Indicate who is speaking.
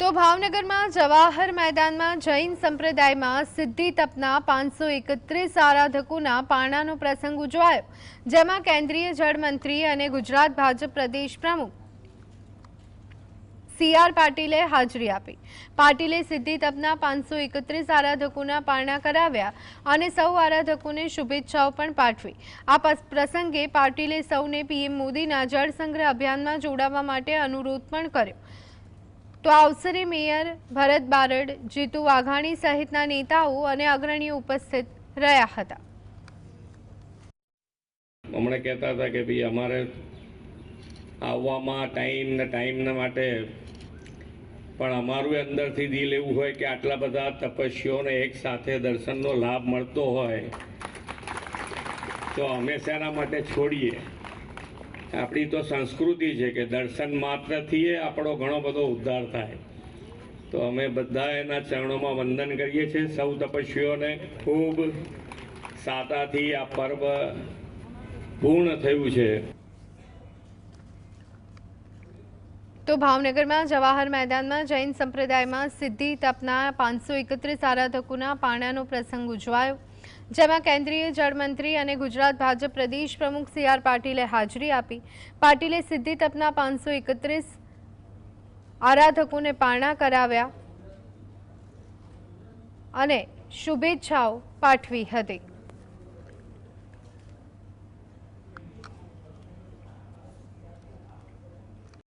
Speaker 1: તો ભાવનગરમાં જવાહર મેદાનમાં જૈન સંપ્રદાયમાં સિદ્ધિ તપના પાંચસો એકત્રીસ આરાધકોના પારણાનો પ્રસંગ ઉજવાયો, જેમાં કેન્દ્રીય જળમંત્રી અને ગુજરાત ભાજપ પ્રદેશ પ્રમુખ સી આર પાટીલે હાજરી આપી. પાટીલે સિદ્ધિ તપના પાંચસો એકત્રીસ આરાધકોના પારણા કરાવ્યા અને સૌ આરાધકોને શુભેચ્છાઓ પણ પાઠવી. આ પ્રસંગે પાટીલે સૌને પીએમ મોદીના જળ સંગ્રહ અભિયાનમાં જોડાવા માટે અનુરોધ પણ કર્યો. તો આ અવસરે મેયર ભરત બારડ, જીતુ વાઘાણી સહિતના નેતાઓ અને અગ્રણીઓ ઉપસ્થિત રહ્યા હતા.
Speaker 2: હમણાં કહેતા હતા કે ભાઈ અમારે આવવામાં ટાઈમ ને ટાઈમના માટે પણ અમારું અંદરથી દિલ એવું હોય કે આટલા બધા તપસ્વીઓને એક સાથે દર્શનનો લાભ મળતો હોય તો અમે શેના માટે છોડીએ? આપણી તો સંસ્કૃતિ છે કે દર્શન માત્રથી એ આપણો ઘણો બધો ઉદ્ધાર થાય. તો અમે બધા એના ચરણોમાં વંદન કરીએ છીએ. સૌ તપસ્વીઓને ખૂબ સાતાથી આ પર્વ પૂર્ણ થયું છે.
Speaker 1: તો ભાવનગરમાં જવાહર મેદાનમાં જૈન સંપ્રદાયમાં સિદ્ધિ તપના પાંચસો એકત્રીસ આરાધકોના પારણાનો પ્રસંગ ઉજવાયો, જેમાં કેન્દ્રીય જળમંત્રી અને ગુજરાત ભાજપ પ્રદેશ પ્રમુખ સી આર પાટીલે હાજરી આપી. પાટીલે સિદ્ધિ તપના પાંચસો એકત્રીસ આરાધકોને પારણા કરાવ્યા અને શુભેચ્છાઓ પાઠવી હતી.